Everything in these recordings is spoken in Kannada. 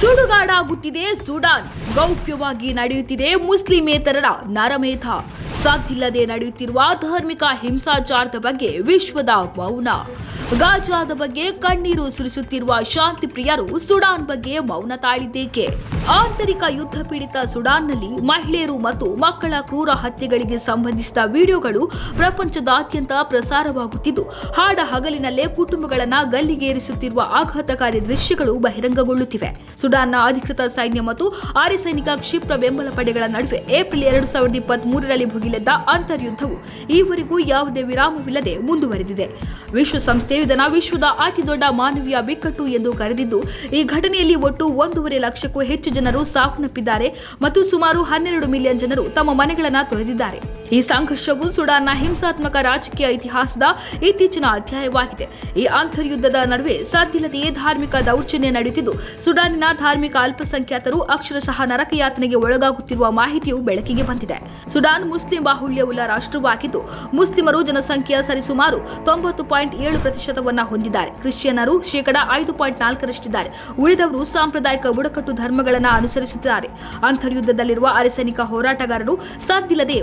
ಸುಡುಗಾಡಾಗುತ್ತಿದೆ ಸುಡಾನ್. ಗೌಪ್ಯವಾಗಿ ನಡೆಯುತ್ತಿದೆ ಮುಸ್ಲಿಮೇತರರ ನರಮೇಧ. ಸಾಧ್ಯಲ್ಲದೆ ನಡೆಯುತ್ತಿರುವ ಧಾರ್ಮಿಕ ಹಿಂಸಾಚಾರದ ಬಗ್ಗೆ ವಿಶ್ವದ ಮೌನ. ಗಾಜಾದ ಬಗ್ಗೆ ಕಣ್ಣೀರು ಸುರಿಸುತ್ತಿರುವ ಶಾಂತಿ ಪ್ರಿಯರು ಸುಡಾನ್ ಬಗ್ಗೆ ಮೌನ ತಾಳಿದ್ದೇಕೆ? ಆಂತರಿಕ ಯುದ್ಧ ಪೀಡಿತ ಸುಡಾನ್ನಲ್ಲಿ ಮಹಿಳೆಯರು ಮತ್ತು ಮಕ್ಕಳ ಕ್ರೂರ ಹತ್ಯೆಗಳಿಗೆ ಸಂಬಂಧಿಸಿದ ವಿಡಿಯೋಗಳು ಪ್ರಪಂಚದಾದ್ಯಂತ ಪ್ರಸಾರವಾಗುತ್ತಿದ್ದು, ಹಾಡ ಹಗಲಿನಲ್ಲೇ ಕುಟುಂಬಗಳನ್ನ ಗಲ್ಲಿಗೇರಿಸುತ್ತಿರುವ ಆಘಾತಕಾರಿ ದೃಶ್ಯಗಳು ಬಹಿರಂಗಗೊಳ್ಳುತ್ತಿವೆ. ಸುಡಾನ್ನ ಅಧಿಕೃತ ಸೈನ್ಯ ಮತ್ತು ಆರ್ಯ ಸೈನಿಕ ಕ್ಷಿಪ್ರ ಬೆಂಬಲ ಪಡೆಗಳ ನಡುವೆ ಏಪ್ರಿಲ್ ಎರಡು ಸಾವಿರದ ಇಪ್ಪತ್ತ್ ಮೂರರಲ್ಲಿ ಭುಗಿಲೆದ್ದ ಅಂತರ್ಯುದ್ಧವು ಈವರೆಗೂ ಯಾವುದೇ ವಿರಾಮವಿಲ್ಲದೆ ಮುಂದುವರೆದಿದೆ. ವಿಶ್ವಸಂಸ್ಥೆಯು ಇದನ್ನು ವಿಶ್ವದ ಅತಿದೊಡ್ಡ ಮಾನವೀಯ ಬಿಕ್ಕಟ್ಟು ಎಂದು ಕರೆದಿದ್ದು, ಈ ಘಟನೆಯಲ್ಲಿ ಒಟ್ಟು ಒಂದೂವರೆ ಲಕ್ಷಕ್ಕೂ ಹೆಚ್ಚು ಜನರು ಸಾವನ್ನಪ್ಪಿದ್ದಾರೆ ಮತ್ತು ಸುಮಾರು ಹನ್ನೆರಡು ಮಿಲಿಯನ್ ಜನರು ತಮ್ಮ ಮನೆಗಳನ್ನು ತೊರೆದಿದ್ದಾರೆ ಈ ಸಂಘರ್ಷವು ಸುಡಾನ್ನ ಹಿಂಸಾತ್ಮಕ ರಾಜಕೀಯ ಇತಿಹಾಸದ ಇತ್ತೀಚಿನ ಅಧ್ಯಾಯವಾಗಿದೆ. ಈ ಅಂತರ್ಯುದ್ಧದ ನಡುವೆ ಸಾಧ್ಯವಿಲ್ಲದೆಯೇ ಧಾರ್ಮಿಕ ದೌರ್ಜನ್ಯ ನಡೆಯುತ್ತಿದ್ದು ಸುಡಾನಿನ ಧಾರ್ಮಿಕ ಅಲ್ಪಸಂಖ್ಯಾತರು ಅಕ್ಷರಶಃ ನರಕಯಾತನೆಗೆ ಒಳಗಾಗುತ್ತಿರುವ ಮಾಹಿತಿಯು ಬೆಳಕಿಗೆ ಬಂದಿದೆ. ಸುಡಾನ್ ಮುಸ್ಲಿಂ ಬಾಹುಳ್ಯವುಳ್ಳ ರಾಷ್ಟ್ರವಾಗಿದ್ದು, ಮುಸ್ಲಿಮರು ಜನಸಂಖ್ಯೆಯ ಸರಿಸುಮಾರು ತೊಂಬತ್ತು ಪಾಯಿಂಟ್ ಏಳು ಪ್ರತಿಶತವನ್ನು ಹೊಂದಿದ್ದಾರೆ. ಕ್ರಿಶ್ಚಿಯನ್ನರು ಶೇಕಡಾ ಐದು ಪಾಯಿಂಟ್ ನಾಲ್ಕರಷ್ಟಿದ್ದಾರೆ. ಉಳಿದವರು ಸಾಂಪ್ರದಾಯಿಕ ಬುಡಕಟ್ಟು ಧರ್ಮಗಳನ್ನು ಅನುಸರಿಸುತ್ತಿದ್ದಾರೆ. ಅಂತರ್ಯುದ್ಧದಲ್ಲಿರುವ ಅರೆಸೈನಿಕ ಹೋರಾಟಗಾರರು ಸಾಧ್ಯವಿಲ್ಲದೆ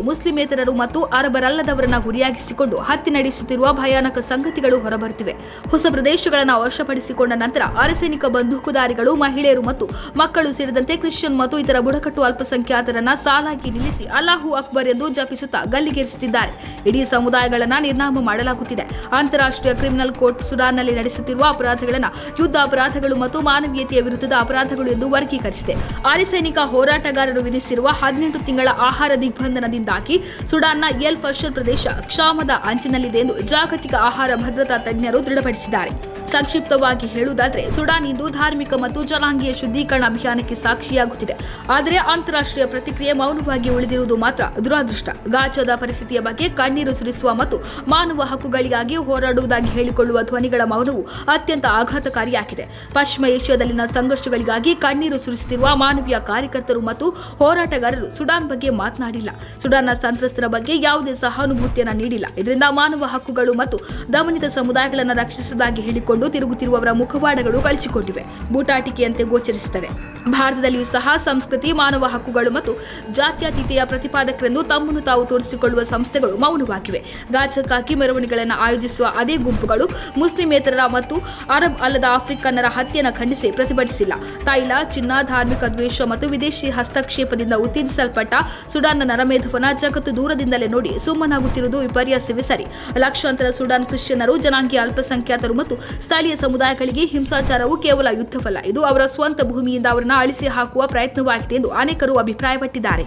ಮುಸ್ಲಿಮೇತರರು ಮತ್ತು ಅರಬರಲ್ಲದವರನ್ನ ಗುರಿಯಾಗಿಸಿಕೊಂಡು ಹತ್ಯೆ ನಡೆಸುತ್ತಿರುವ ಭಯಾನಕ ಸಂಗತಿಗಳು ಹೊರಬರುತ್ತಿವೆ. ಹೊಸ ಪ್ರದೇಶಗಳನ್ನು ವಶಪಡಿಸಿಕೊಂಡ ನಂತರ ಅರೆಸೈನಿಕ ಬಂದೂಕುದಾರಿಗಳು ಮಹಿಳೆಯರು ಮತ್ತು ಮಕ್ಕಳು ಸೇರಿದಂತೆ ಕ್ರಿಶ್ಚಿಯನ್ ಮತ್ತು ಇತರ ಬುಡಕಟ್ಟು ಅಲ್ಪಸಂಖ್ಯಾತರನ್ನ ಸಾಲಾಗಿ ನಿಲ್ಲಿಸಿ ಅಲ್ಲಾಹು ಅಕ್ಬರ್ ಎಂದು ಜಪಿಸುತ್ತಾ ಗಲ್ಲಿಗೇರಿಸುತ್ತಿದ್ದಾರೆ. ಇಡೀ ಸಮುದಾಯಗಳನ್ನ ನಿರ್ನಾಮ ಮಾಡಲಾಗುತ್ತಿದೆ. ಅಂತಾರಾಷ್ಟ್ರೀಯ ಕ್ರಿಮಿನಲ್ ಕೋರ್ಟ್ ಸುಡಾನ್ನಲ್ಲಿ ನಡೆಸುತ್ತಿರುವ ಅಪರಾಧಗಳನ್ನು ಯುದ್ಧ ಅಪರಾಧಗಳು ಮತ್ತು ಮಾನವೀಯತೆಯ ವಿರುದ್ಧದ ಅಪರಾಧಗಳು ಎಂದು ವರ್ಗೀಕರಿಸಿದೆ. ಅರೆಸೈನಿಕ ಸೈನಿಕ ಹೋರಾಟಗಾರರು ವಿಧಿಸಿರುವ ಹದಿನೆಂಟು ತಿಂಗಳ ಆಹಾರ ದಿಗ್ಬಂಧನದಿಂದಾಗಿ ಸುಡಾನ್ನ ಎಲ್ ಫಶರ್ ಪ್ರದೇಶ ಕ್ಷಾಮದ ಅಂಚಿನಲ್ಲಿದೆ ಎಂದು ಜಾಗತಿಕ ಆಹಾರ ಭದ್ರತಾ ತಜ್ಞರು ದೃಢಪಡಿಸಿದ್ದಾರೆ. ಸಂಕ್ಷಿಪ್ತವಾಗಿ ಹೇಳುವುದಾದರೆ ಸುಡಾನ್ ಇಂದು ಧಾರ್ಮಿಕ ಮತ್ತು ಜನಾಂಗೀಯ ಶುದ್ಧೀಕರಣ ಅಭಿಯಾನಕ್ಕೆ ಸಾಕ್ಷಿಯಾಗುತ್ತಿದೆ. ಆದರೆ ಅಂತಾರಾಷ್ಟ್ರೀಯ ಪ್ರತಿಕ್ರಿಯೆ ಮೌನವಾಗಿ ಉಳಿದಿರುವುದು ಮಾತ್ರ ದುರಾದೃಷ್ಟ. ಗಾಜದ ಪರಿಸ್ಥಿತಿಯ ಬಗ್ಗೆ ಕಣ್ಣೀರು ಸುರಿಸುವ ಮತ್ತು ಮಾನವ ಹಕ್ಕುಗಳಿಗಾಗಿ ಹೋರಾಡುವುದಾಗಿ ಹೇಳಿಕೊಳ್ಳುವ ಧ್ವನಿಗಳ ಮೌನವು ಅತ್ಯಂತ ಆಘಾತಕಾರಿಯಾಗಿದೆ. ಪಶ್ಚಿಮ ಏಷ್ಯಾದಲ್ಲಿನ ಸಂಘರ್ಷಗಳಿಗಾಗಿ ಕಣ್ಣೀರು ಸುರಿಸುತ್ತಿರುವ ಮಾನವೀಯ ಕಾರ್ಯಕರ್ತರು ಮತ್ತು ಹೋರಾಟಗಾರರು ಸುಡಾನ್ ಬಗ್ಗೆ ಮಾತನಾಡಿಲ್ಲ. ಸುಡಾನ್ನ ಸಂತ್ರಸ್ತರ ಬಗ್ಗೆ ಯಾವುದೇ ಸಹಾನುಭೂತಿಯನ್ನು ನೀಡಿಲ್ಲ. ಇದರಿಂದ ಮಾನವ ಹಕ್ಕುಗಳು ಮತ್ತು ದಮನಿತ ಸಮುದಾಯಗಳನ್ನು ರಕ್ಷಿಸುವುದಾಗಿ ಹೇಳಿಕೊಂಡು ತಿರುಗುತ್ತಿರುವವರ ಮುಖವಾಡಗಳು ಕಳಿಸಿಕೊಂಡಿವೆ ಬೂಟಾಟಿಕೆಯಂತೆ ಗೋಚರಿಸುತ್ತದೆ. ಭಾರತದಲ್ಲಿಯೂ ಸಹ ಸಂಸ್ಕೃತಿ, ಮಾನವ ಹಕ್ಕುಗಳು ಮತ್ತು ಜಾತ್ಯತೀತೆಯ ಪ್ರತಿಪಾದಕರೆಂದು ತಮ್ಮನ್ನು ತಾವು ತೋರಿಸಿಕೊಳ್ಳುವ ಸಂಸ್ಥೆಗಳು ಮೌನವಾಗಿವೆ. ಗಾಜಕ್ಕಾಗಿ ಮೆರವಣಿಗೆಗಳನ್ನು ಆಯೋಜಿಸುವ ಅದೇ ಗುಂಪುಗಳು ಮುಸ್ಲಿಮೇತರರ ಮತ್ತು ಅರಬ್ ಅಲ್ಲದ ಆಫ್ರಿಕನ್ನರ ಹತ್ಯೆಯನ್ನು ಖಂಡಿಸಿ ಪ್ರತಿಭಟಿಸಿಲ್ಲ. ತೈಲ, ಚಿನ್ನ, ಧಾರ್ಮಿಕ ದ್ವೇಷ ಮತ್ತು ವಿದೇಶಿ ಹಸ್ತಕ್ಷೇಪದಿಂದ ಉತ್ತೇಜಿಸಲ್ಪಟ್ಟ ಸುಡಾನ್ನ ನರಮೇಧವನ ಜಗತ್ತು ದೂರದಿಂದಲೇ ನೋಡಿ ಸುಮ್ಮನಾಗುತ್ತಿರುವುದು ವಿಪರ್ಯಾಸವೇ ಸರಿ. ಲಕ್ಷಾಂತರ ಸುಡಾನ್ ಕ್ರಿಶ್ಚಿಯನ್ನರು ಜನಾಂಗೀಯ ಅಲ್ಪಸಂಖ್ಯಾತರು ಮತ್ತು ಸ್ಥಳೀಯ ಸಮುದಾಯಗಳಿಗೆ ಹಿಂಸಾಚಾರವು ಕೇವಲ ಯುದ್ಧವಲ್ಲ. ಇದು ಅವರ ಸ್ವಂತ ಭೂಮಿಯಿಂದ ಅವರನ್ನು ಅಳಿಸಿ ಹಾಕುವ ಪ್ರಯತ್ನವಾಗಿದೆ ಎಂದು ಅನೇಕರು ಅಭಿಪ್ರಾಯಪಟ್ಟಿದ್ದಾರೆ.